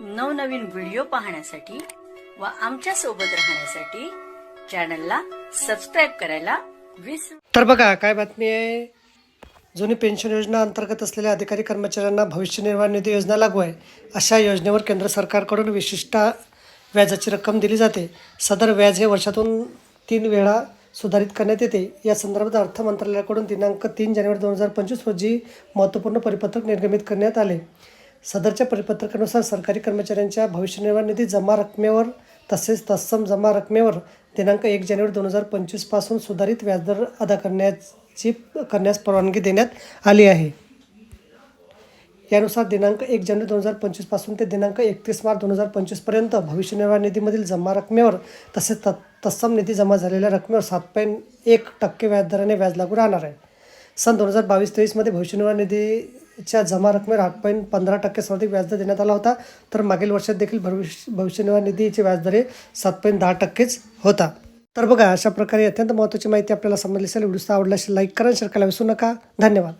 नवनवीन व्हिडिओ पाहण्यासाठी व आमच्यासोबत राहण्यासाठी चॅनलला सबस्क्राईब करायला विसरू तर बघा काय बातमी आहे? जुनी पेन्शन योजना अंतर्गत असलेल्या अधिकारी कर्मचाऱ्यांना भविष्य निर्वाह निधी योजना लागू आहे. अशा योजनेवर केंद्र सरकारकडून विशिष्ट व्याजाची रक्कम दिली जाते. सदर व्याज हे वर्षातून तीन वेळा सुधारित करण्यात येते. या संदर्भात अर्थ मंत्रालयाकडून दिनांक तीन जानेवारी दोन हजार पंचवीस रोजी महत्त्वपूर्ण परिपत्रक निर्गमित करण्यात आले. सदरच्या परिपत्रकानुसार सरकारी कर्मचाऱ्यांच्या भविष्य निर्वाह निधी जमा रकमेवर तसेच तत्सम जमा रकमेवर दिनांक एक जानेवारी दोन हजार पंचवीसपासून सुधारित व्याजदर अदा करण्याची करण्यास परवानगी देण्यात आली आहे. यानुसार दिनांक एक जानेवारी दोन हजार पंचवीसपासून ते दिनांक एकतीस मार्च दोन हजार पंचवीसपर्यंत भविष्य निर्वाह निधीमधील जमा रकमेवर तसेच त तत्सम निधी जमा झालेल्या रकमेवर सात पॉईंट एक टक्के व्याजदराने व्याज लागू राहणार आहे. सन दोन हजार बावीस तेवीसमध्ये भविष्य निर्वाह निधी च्या जमा रकमेवर आठ पॉईंट पंधरा टक्के सर्वाधिक व्याजदर देण्यात आला होता. तर मागील वर्षात देखील भविष्य भविष्य निर्वाह निधीचे व्याजदर हे सात पॉईंट दहा टक्केच होता. तर बघा अशा प्रकारे अत्यंत महत्त्वाची माहिती आपल्याला समजली असेल व्हिडिओ आवडला असेल लाईक करा शेअर करायला विसरू नका. धन्यवाद.